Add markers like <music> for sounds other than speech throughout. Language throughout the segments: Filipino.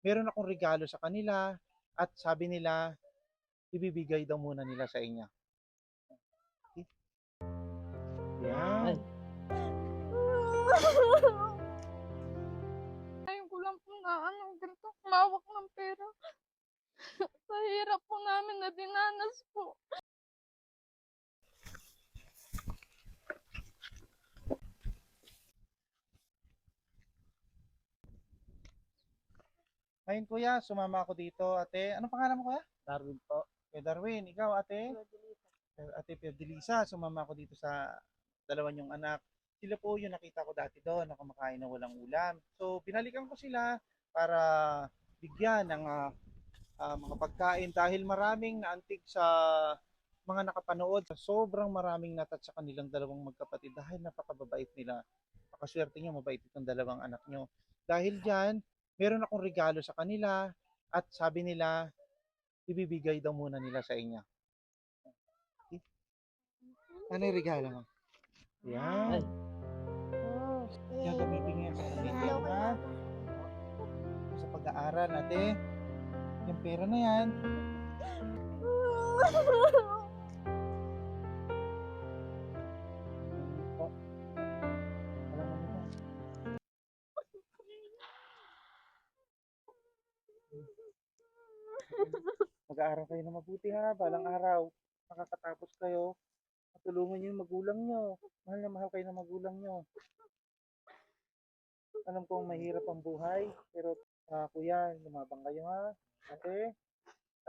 meron akong regalo sa kanila at sabi nila, ibibigay daw muna nila sa inyo. Okay? Yan. Ngayon ko lang po na ano, ganito, kumawak ng pera. <laughs> Sa hirap po namin na dinanas po. Ngayon kuya, sumama ako dito. Ate, ano pangalan mo kuya? Darwin po. Kuya Darwin, ikaw ate? Ate Fiordelisa, sumama ako dito sa dalawa niyong anak. Sila po yung nakita ko dati doon na kumakain na walang ulam. So, binalikan ko sila para bigyan ng ah, ah, mga pagkain dahil maraming naantig sa mga nakapanood. Sobrang maraming natat sa kanilang dalawang magkapatid dahil napakababait nila. Pakaswerte niyo, mabait itong dalawang anak niyo. Dahil dyan, meron akong regalo sa kanila at sabi nila, ibibigay daw muna nila sa inyo. Ano yung regalo mo? Yan. Yan gamitin sa pamilya, ha? Sa pag-aaral, ate. Yung pera na yan. <laughs> Mag-aaral kayo na mabuti ha, balang araw. Makakatapos kayo. Matulungan niyo yung magulang niyo. Mahal na mahal kayo ng magulang niyo. Alam kong mahirap ang buhay, pero ah, kuya, lumabang kayo ha. Ate,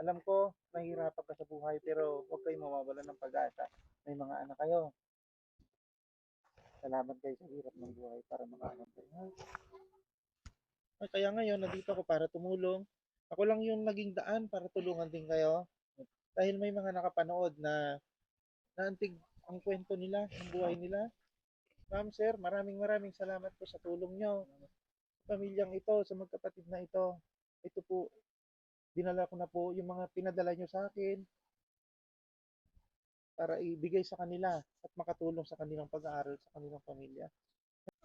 alam ko, mahirapan ka sa buhay, pero huwag kayong mawawalan ng pag-asa. May mga anak kayo. Salamat kayo sa hirap ng buhay para makahanap kayo. ha? Ay, kaya ngayon, nandito ako para tumulong. Ako lang yung naging daan para tulungan din kayo. Dahil may mga nakapanood na naantig ang kwento nila, ang buhay nila. Ma'am, sir, maraming maraming salamat po sa tulong nyo. Pamilyang ito, sa magkapatid na ito. Ito po, dinala ko na po yung mga pinadala nyo sa akin para ibigay sa kanila at makatulong sa kanilang pag-aaral sa kanilang pamilya.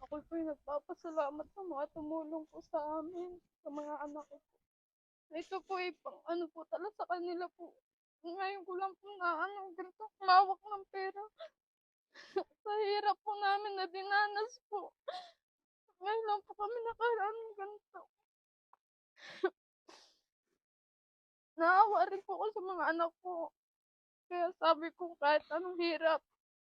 Ako po yung nagpapasalamat sa mga tumulong po sa amin, sa mga anak ko po. Ito po ay pang ano po tala sa kanila po. Ngayon ko lang po na ano, ganito, kumawak ng pera. <laughs> sa hirap po namin na dinanas po. Ngayon lang po kami nakaraan ng ganito. <laughs> Naawa rin po ako sa mga anak ko. Kaya sabi ko kahit anong hirap,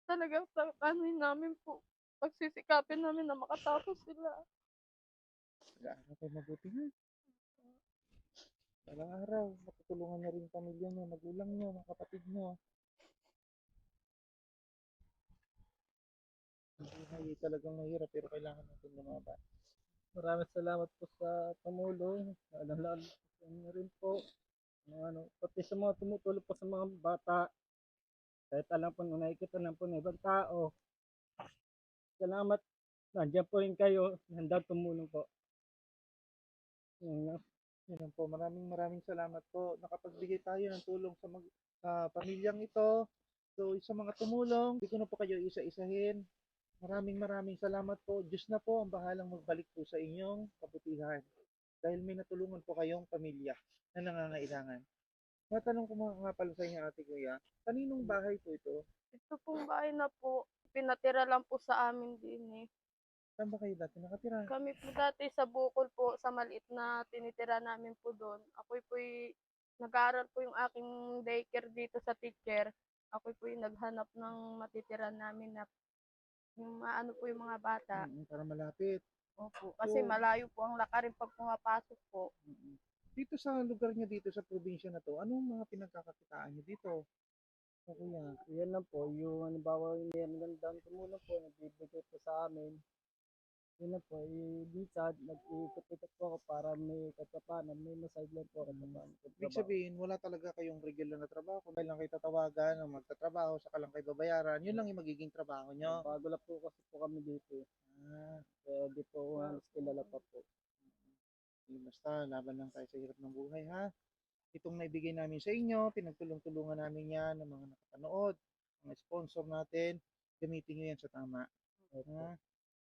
talagang sa ano namin po, pagsisikapin namin na makatapos sila. Pag-aaral kayo mabuti ha. Balang araw, matutulungan niyo rin pamilya niyo, magulang niyo, mga kapatid niyo. Ang buhay talagang mahirap pero kailangan natin lumaban. Maraming salamat po sa tumulong. Alam-alam sa inyo rin po. Ano, pati sa mga tumutulong po sa mga bata. Kahit alam po nung nakikita lang po ng ibang tao. Salamat. Nandiyan po rin kayo. Handa tumulong po. Nga. Yun po, maraming maraming salamat po. Nakapagbigay tayo ng tulong sa mag, ah, pamilyang ito. So, sa mga tumulong, hindi ko na po kayo isa-isahin. Maraming maraming salamat po. Diyos na po ang bahalang magbalik po sa inyong kabutihan. Dahil may natulungan po kayong pamilya na nangangailangan. Matanong ko mga pala sa inyo, ate kuya, kaninong bahay po ito? Ito pong bahay na po, pinatira lang po sa amin din eh. Saan ba kayo dati nakatira? Kami po dati sa Bukol po, sa maliit na tinitira namin po doon. Ako po nag-aaral po yung aking daycare dito sa teacher. Ako po yung naghanap ng matitira namin na yung ano po yung mga bata. Mm, para malapit. Opo, kasi So- malayo po ang lakarin pag pumapasok po. Mm. Dito sa lugar niyo dito sa probinsya na to, anong mga pinagkakakitaan niyo dito? O kuya, Yan lang po. Yung halimbawa yung may gandang tumulong po. Nagbibigay po sa amin. Yun lang po. Ibisad. Nag-ikot-ikot po ako para may katapanan. May masideline po katapanan. ibig sabihin wala talaga kayong regular na trabaho. Kung kailan kayo tatawagan o magtatrabaho, saka lang kayo babayaran, yun lang yung magiging trabaho niyo. Bago lang po kasi po kami dito. eh. Ah, Kaya di po halos kilala pa po. eh, basta laban lang tayo sa hirap ng buhay ha. Itong naibigay namin sa inyo, pinagtulong-tulungan namin yan ng mga nakapanood, mga sponsor natin, gamitin nyo yan sa tama. Ha?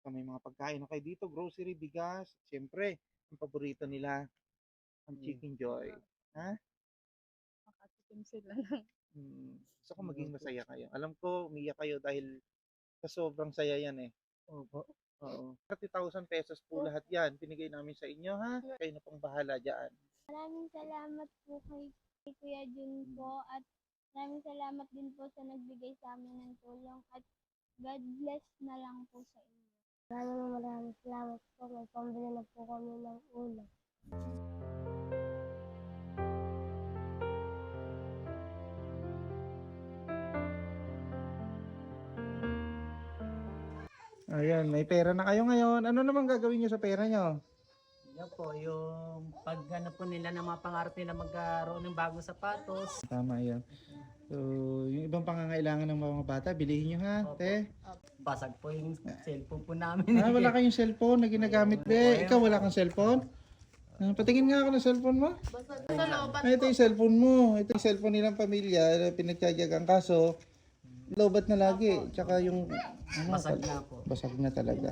Kung may mga pagkain na kayo dito, grocery, bigas, siyempre, ang paborito nila, Ang Chicken Joy. Makatikim sila <laughs> ng Hmm. Gusto ko maging masaya kayo. Alam ko, umiyak kayo dahil sa sobrang saya yan eh. Opo. Oo. 30,000 pesos po lahat yan. Pinigay namin sa inyo ha. Kayo na pong bahala dyan. Maraming salamat po kay, kay Kuya Jun po at maraming salamat din po sa nagbigay sa amin ng tulong at God bless na lang po sa inyo. Maraming maraming salamat po. May pambili na po kami ng ulam. Ayan, may pera na kayo ngayon. Ano naman gagawin nyo sa pera nyo? Yan po, yung pag ano po nila ng mga pangarap nila magkaroon ng bagong sapatos. Tama yan. So, yung ibang pangangailangan ng mga bata, bilihin nyo ha, Opo. te. Basag po yung cellphone po namin. Ah, wala kayong cellphone na ginagamit, be. Ikaw wala kang cellphone? Ah, patingin nga ako ng cellphone mo. sa looban Ah, ito yung cellphone mo. Ito yung cellphone nilang pamilya na pinagtsatsagang kaso. Lobat na lagi. Tsaka yung... Ano, Basag na po. basag na talaga.